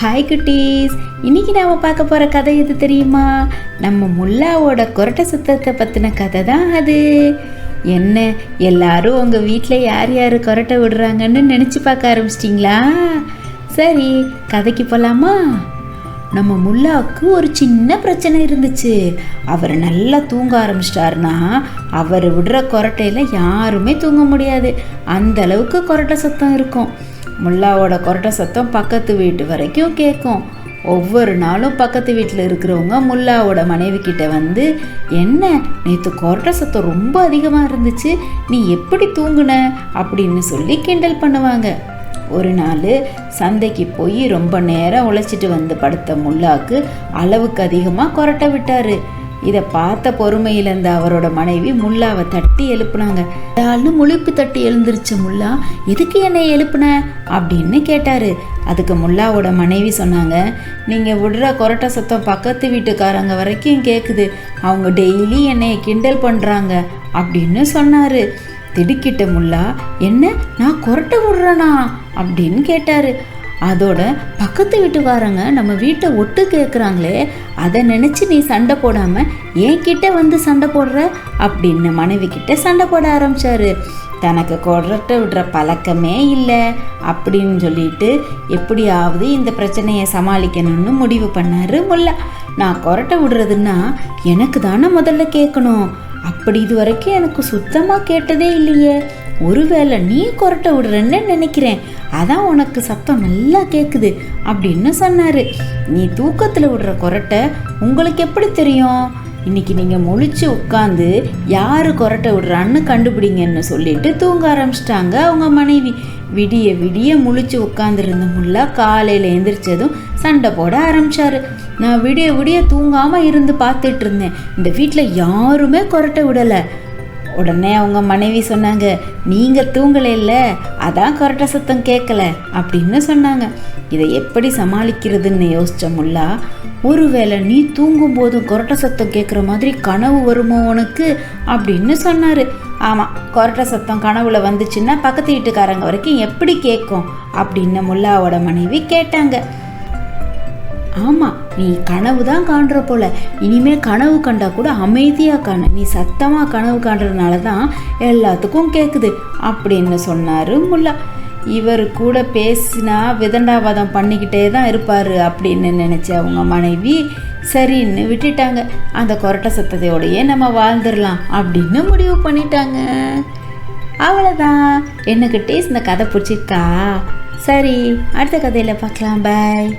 Hi குட்டீஸ் இன்னைக்கு நாம பார்க்க போற கதை எது தெரியுமா? நம்ம முல்லாவோட கொரட்டை சுத்தத்தை பத்தின கதை தான் அது. என்ன எல்லாரும் உங்க வீட்டில் யார் யார் கொரட்டை விடுறாங்கன்னு நினச்சி பார்க்க ஆரம்பிச்சிட்டிங்களா? சரி கதைக்கு போகலாமா நம்ம முல்லாவுக்கு ஒரு சின்ன பிரச்சனை இருந்துச்சு. அவர் நல்லா தூங்க ஆரம்பிச்சிட்டாருன்னா அவர் விடுற கொரட்டையில் யாருமே தூங்க முடியாது. அந்த அளவுக்கு கொரட்டை சத்தம் இருக்கும். முல்லாவோட கொரட்டை சத்தம் பக்கத்து வீட்டு வரைக்கும் கேட்கும் ஒவ்வொரு நாளும் பக்கத்து வீட்டில் இருக்கிறவங்க முல்லாவோட மனைவி கிட்ட வந்து என்ன நேற்று கொரட்டை சத்தம் ரொம்ப அதிகமாக இருந்துச்சு. நீ எப்படி தூங்குன? அப்படின்னு சொல்லி கிண்டல் பண்ணுவாங்க. ஒரு நாள் சந்தைக்கு போய் ரொம்ப நேரம் உழைச்சிட்டு வந்து படுத்த முல்லாக்கு அளவுக்கு அதிகமாக கொரட்டை விட்டாரு. இதை பார்த்த பொறுமையில் இருந்த அவரோட மனைவி முல்லாவை தட்டி எழுப்புனாங்க. ஆள்னு முழிப்பு தட்டி எழுந்துருச்ச முல்லா எதுக்கு என்னை எழுப்புன? அப்படின்னு கேட்டாரு. அதுக்கு முல்லாவோட மனைவி சொன்னாங்க நீங்கள் விடுற கொரட்ட சத்தம் பக்கத்து வீட்டுக்காரங்க வரைக்கும் கேட்குது அவங்க டெய்லி என்னை கிண்டல் பண்ணுறாங்க அப்படின்னு சொன்னார். திடுக்கிட்ட முல்லா என்ன? நான் கொரட்டை விடுறேனா? அப்படின்னு கேட்டாரு. அதோட பக்கத்து வீட்டுக்காரங்க நம்ம வீட்டை ஒட்டு கேட்குறாங்களே அதை நினச்சி நீ சண்டை போடாமல் என்கிட்ட வந்து சண்டை போடுற? அப்படின்னு மனைவி கிட்ட சண்டை போட ஆரம்பிச்சாரு. தனக்கு கொரட்டை விடுற பழக்கமே இல்லை அப்படின்னு சொல்லிட்டு எப்படியாவது இந்த பிரச்சனையை சமாளிக்கணும்னு முடிவு பண்ணாரு முல்லை. நான் கொரட்டை விடுறதுன்னா எனக்கு தானே முதல்ல கேட்கணும். அப்படி இது வரைக்கும் எனக்கு சுத்தமாக கேட்டதே இல்லையே. ஒருவேளை நீ கொரட்டை விடுறேன்னு நினைக்கிறேன். அதான் உனக்கு சத்தம் நல்லா கேட்குது அப்படின்னு சொன்னார். நீ தூக்கத்தில் விடுற கொரட்டை உங்களுக்கு எப்படி தெரியும்? இன்னைக்கு நீங்கள் முழிச்சு உட்காந்து யார் கொரட்டை விடுறான்னு கண்டுபிடிங்கன்னு சொல்லிட்டு தூங்க ஆரம்பிச்சிட்டாங்க அவங்க மனைவி. விடிய விடிய முழிச்சு உட்காந்துருந்த முல்லா காலையில் எந்திரிச்சதும் சண்டை போட ஆரம்பிச்சாரு. நான் விடிய விடிய தூங்காமல் இருந்து பார்த்துட்டு இருந்தேன். இந்த வீட்டில் யாருமே கொரட்டை விடலை. உடனே அவங்க மனைவி சொன்னாங்க நீங்கள் தூங்கலைல்ல அதான் கொரட்டை சத்தம் கேட்கல அப்படின்னு சொன்னாங்க. இதை எப்படி சமாளிக்கிறதுன்னு யோசிச்ச முல்லா ஒருவேளை நீ தூங்கும் போதும் கொரட்டை சத்தம் கேட்குற மாதிரி கனவு வருமோ உனக்கு? அப்படின்னு சொன்னார். ஆமாம் கொரட்ட சத்தம் கனவுல வந்துச்சுன்னா பக்கத்து வீட்டுக்காரங்க வரைக்கும் எப்படி கேட்கும் அப்படின்னு முல்லாவோட மனைவி கேட்டாங்க. ஆமாம் நீ கனவு தான் காண்ற போல. இனிமே கனவு கண்டா கூட அமைதியாக காண. நீ சத்தமாக கனவு காண்றதுனால தான் எல்லாத்துக்கும் கேட்குது அப்படின்னு சொன்னார் முல்லா. இவர் கூட பேசினா விதண்டாவாதம் பண்ணிக்கிட்டே தான் இருப்பார் அப்படின்னு நினச்ச அவங்க மனைவி சரின்னு விட்டுட்டாங்க. அந்த கொரட்டை சத்தத்தையோடையே நம்ம வாழ்ந்துடலாம் அப்படின்னு முடிவு பண்ணிட்டாங்க. அவ்வளோதான் என்னக்கிட்டே இந்த கதை பிடிச்சிருக்கா? சரி அடுத்த கதையில் பார்க்கலாம். பாய்